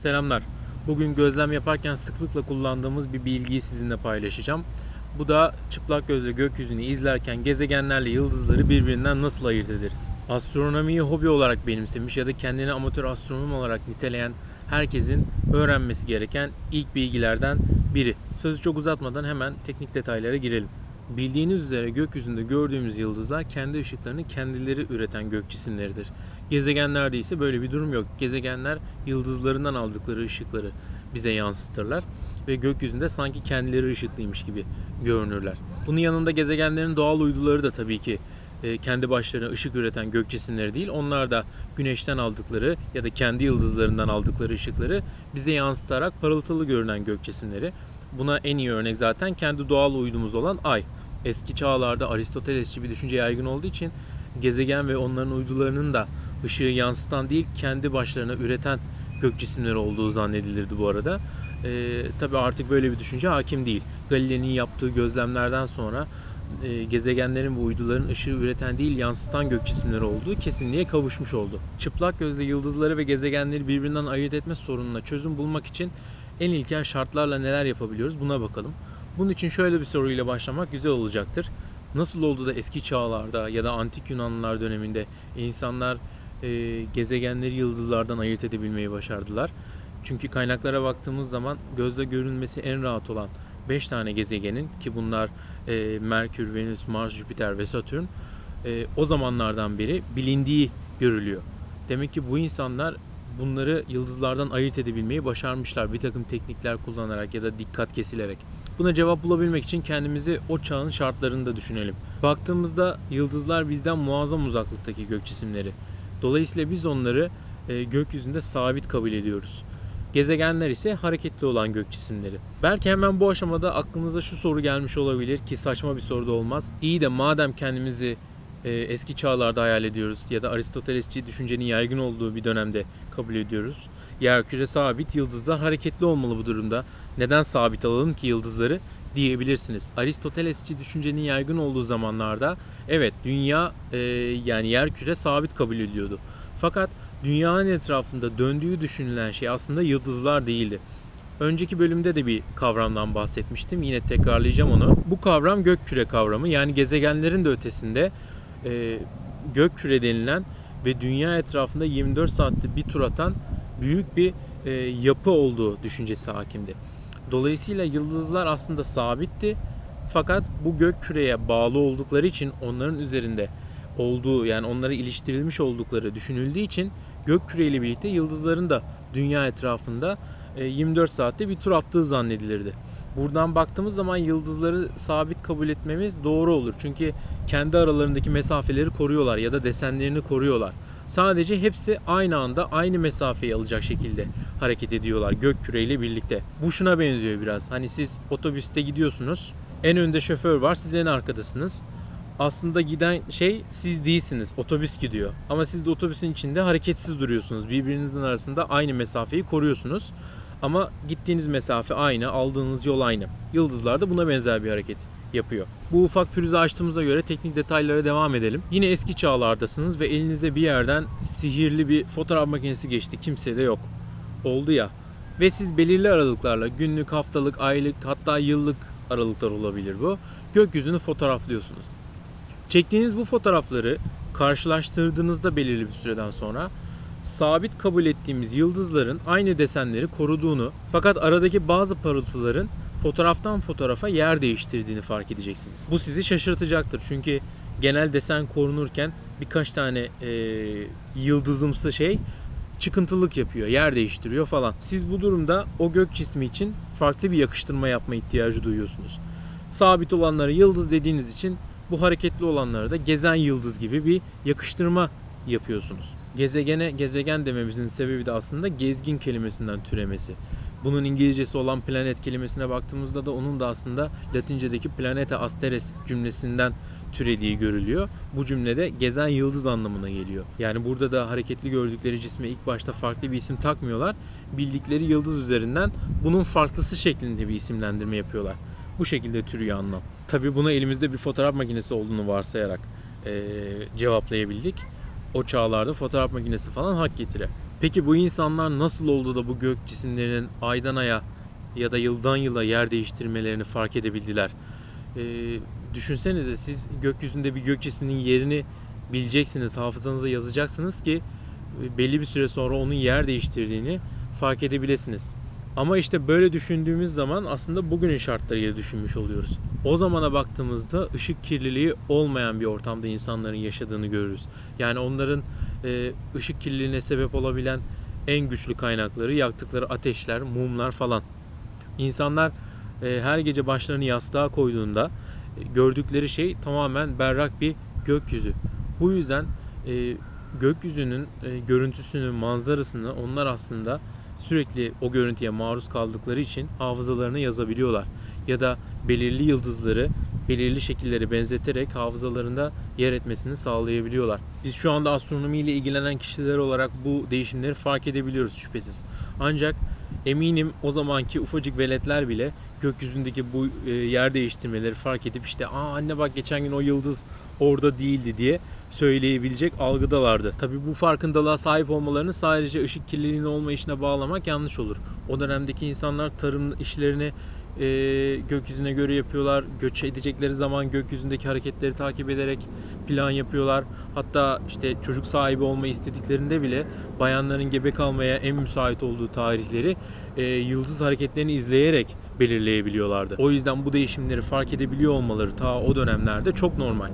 Selamlar. Bugün gözlem yaparken sıklıkla kullandığımız bir bilgiyi sizinle paylaşacağım. Bu da çıplak gözle gökyüzünü izlerken gezegenlerle yıldızları birbirinden nasıl ayırt ederiz? Astronomiyi hobi olarak benimsemiş ya da kendini amatör astronom olarak niteleyen herkesin öğrenmesi gereken ilk bilgilerden biri. Sözü çok uzatmadan hemen teknik detaylara girelim. Bildiğiniz üzere gökyüzünde gördüğümüz yıldızlar kendi ışıklarını kendileri üreten gök cisimleridir. Gezegenlerde ise böyle bir durum yok. Gezegenler yıldızlarından aldıkları ışıkları bize yansıtırlar ve gökyüzünde sanki kendileri ışıklıymış gibi görünürler. Bunun yanında gezegenlerin doğal uyduları da tabii ki e, kendi başlarına ışık üreten gök cisimleri değil. Onlar da güneşten aldıkları ya da kendi yıldızlarından aldıkları ışıkları bize yansıtarak parıltılı görünen gök cisimleri. Buna en iyi örnek zaten kendi doğal uydumuz olan Ay. Eski çağlarda Aristotelesçi bir düşünce yaygın olduğu için gezegen ve onların uydularının da ışığı yansıtan değil kendi başlarına üreten gök cisimleri olduğu zannedilirdi bu arada. Ee, Tabi artık böyle bir düşünce hakim değil. Galileo'nun yaptığı gözlemlerden sonra e, gezegenlerin ve uyduların ışığı üreten değil yansıtan gök cisimleri olduğu kesinliğe kavuşmuş oldu. Çıplak gözle yıldızları ve gezegenleri birbirinden ayırt etme sorununa çözüm bulmak için en ilkel şartlarla neler yapabiliyoruz buna bakalım. Bunun için şöyle bir soruyla başlamak güzel olacaktır. Nasıl oldu da eski çağlarda ya da antik Yunanlılar döneminde insanlar e, gezegenleri yıldızlardan ayırt edebilmeyi başardılar? Çünkü kaynaklara baktığımız zaman gözle görünmesi en rahat olan 5 tane gezegenin ki bunlar e, Merkür, Venüs, Mars, Jüpiter ve Satürn e, o zamanlardan beri bilindiği görülüyor. Demek ki bu insanlar bunları yıldızlardan ayırt edebilmeyi başarmışlar bir takım teknikler kullanarak ya da dikkat kesilerek. Buna cevap bulabilmek için kendimizi o çağın şartlarını da düşünelim. Baktığımızda yıldızlar bizden muazzam uzaklıktaki gök cisimleri. Dolayısıyla biz onları e, gökyüzünde sabit kabul ediyoruz. Gezegenler ise hareketli olan gök cisimleri. Belki hemen bu aşamada aklınıza şu soru gelmiş olabilir ki saçma bir soru da olmaz. İyi de madem kendimizi e, eski çağlarda hayal ediyoruz ya da Aristotelesçi düşüncenin yaygın olduğu bir dönemde kabul ediyoruz. Yerküre sabit, yıldızlar hareketli olmalı bu durumda. Neden sabit alalım ki yıldızları diyebilirsiniz. Aristotelesçi düşüncenin yaygın olduğu zamanlarda evet dünya e, yani yerküre sabit kabul ediyordu. Fakat dünyanın etrafında döndüğü düşünülen şey aslında yıldızlar değildi. Önceki bölümde de bir kavramdan bahsetmiştim. Yine tekrarlayacağım onu. Bu kavram gökküre kavramı. Yani gezegenlerin de ötesinde e, gökküre denilen ve dünya etrafında 24 saatte bir tur atan büyük bir e, yapı olduğu düşüncesi hakimdi. Dolayısıyla yıldızlar aslında sabitti. Fakat bu gök küreye bağlı oldukları için onların üzerinde olduğu yani onlara iliştirilmiş oldukları düşünüldüğü için gök küreyle birlikte yıldızların da dünya etrafında e, 24 saatte bir tur attığı zannedilirdi. Buradan baktığımız zaman yıldızları sabit kabul etmemiz doğru olur. Çünkü kendi aralarındaki mesafeleri koruyorlar ya da desenlerini koruyorlar. Sadece hepsi aynı anda aynı mesafeyi alacak şekilde hareket ediyorlar gök küreyle birlikte. Bu şuna benziyor biraz. Hani siz otobüste gidiyorsunuz. En önde şoför var, siz en arkadasınız. Aslında giden şey siz değilsiniz. Otobüs gidiyor. Ama siz de otobüsün içinde hareketsiz duruyorsunuz. Birbirinizin arasında aynı mesafeyi koruyorsunuz. Ama gittiğiniz mesafe aynı, aldığınız yol aynı. Yıldızlar da buna benzer bir hareket yapıyor. Bu ufak pürüzü açtığımıza göre teknik detaylara devam edelim. Yine eski çağlardasınız ve elinizde bir yerden sihirli bir fotoğraf makinesi geçti. Kimse de yok. Oldu ya. Ve siz belirli aralıklarla günlük, haftalık, aylık hatta yıllık aralıklar olabilir bu. Gökyüzünü fotoğraflıyorsunuz. Çektiğiniz bu fotoğrafları karşılaştırdığınızda belirli bir süreden sonra sabit kabul ettiğimiz yıldızların aynı desenleri koruduğunu fakat aradaki bazı parıltıların fotoğraftan fotoğrafa yer değiştirdiğini fark edeceksiniz. Bu sizi şaşırtacaktır çünkü genel desen korunurken birkaç tane e, yıldızımsı şey çıkıntılık yapıyor, yer değiştiriyor falan. Siz bu durumda o gök cismi için farklı bir yakıştırma yapma ihtiyacı duyuyorsunuz. Sabit olanlara yıldız dediğiniz için bu hareketli olanlara da gezen yıldız gibi bir yakıştırma yapıyorsunuz. Gezegene gezegen dememizin sebebi de aslında gezgin kelimesinden türemesi. Bunun İngilizcesi olan planet kelimesine baktığımızda da onun da aslında Latincedeki planeta asteres cümlesinden türediği görülüyor. Bu cümlede gezen yıldız anlamına geliyor. Yani burada da hareketli gördükleri cisme ilk başta farklı bir isim takmıyorlar. Bildikleri yıldız üzerinden bunun farklısı şeklinde bir isimlendirme yapıyorlar. Bu şekilde türüyor anlam. Tabi bunu elimizde bir fotoğraf makinesi olduğunu varsayarak eee, cevaplayabildik. O çağlarda fotoğraf makinesi falan hak getire. Peki bu insanlar nasıl oldu da bu gök cisimlerinin aydan aya ya da yıldan yıla yer değiştirmelerini fark edebildiler? Ee, düşünsenize siz gökyüzünde bir gök cisminin yerini bileceksiniz, hafızanıza yazacaksınız ki e, belli bir süre sonra onun yer değiştirdiğini fark edebilirsiniz. Ama işte böyle düşündüğümüz zaman aslında bugünün şartlarıyla düşünmüş oluyoruz. O zamana baktığımızda ışık kirliliği olmayan bir ortamda insanların yaşadığını görürüz. Yani onların e, ışık kirliliğine sebep olabilen en güçlü kaynakları yaktıkları ateşler, mumlar falan. İnsanlar e, her gece başlarını yastığa koyduğunda e, gördükleri şey tamamen berrak bir gökyüzü. Bu yüzden e, gökyüzünün görüntüsünü, manzarasını onlar aslında sürekli o görüntüye maruz kaldıkları için hafızalarına yazabiliyorlar. Ya da belirli yıldızları belirli şekilleri benzeterek hafızalarında yer etmesini sağlayabiliyorlar. Biz şu anda astronomiyle ilgilenen kişiler olarak bu değişimleri fark edebiliyoruz şüphesiz. Ancak eminim o zamanki ufacık veletler bile gökyüzündeki bu e, yer değiştirmeleri fark edip işte aa anne bak geçen gün o yıldız orada değildi diye söyleyebilecek algıdalardı. Tabi bu farkındalığa sahip olmalarını sadece ışık kirliliğinin olmayışına bağlamak yanlış olur. O dönemdeki insanlar tarım işlerini e, gökyüzüne göre yapıyorlar. Göç edecekleri zaman gökyüzündeki hareketleri takip ederek plan yapıyorlar. Hatta işte çocuk sahibi olmayı istediklerinde bile bayanların gebe kalmaya en müsait olduğu tarihleri e, yıldız hareketlerini izleyerek belirleyebiliyorlardı. O yüzden bu değişimleri fark edebiliyor olmaları ta o dönemlerde çok normal.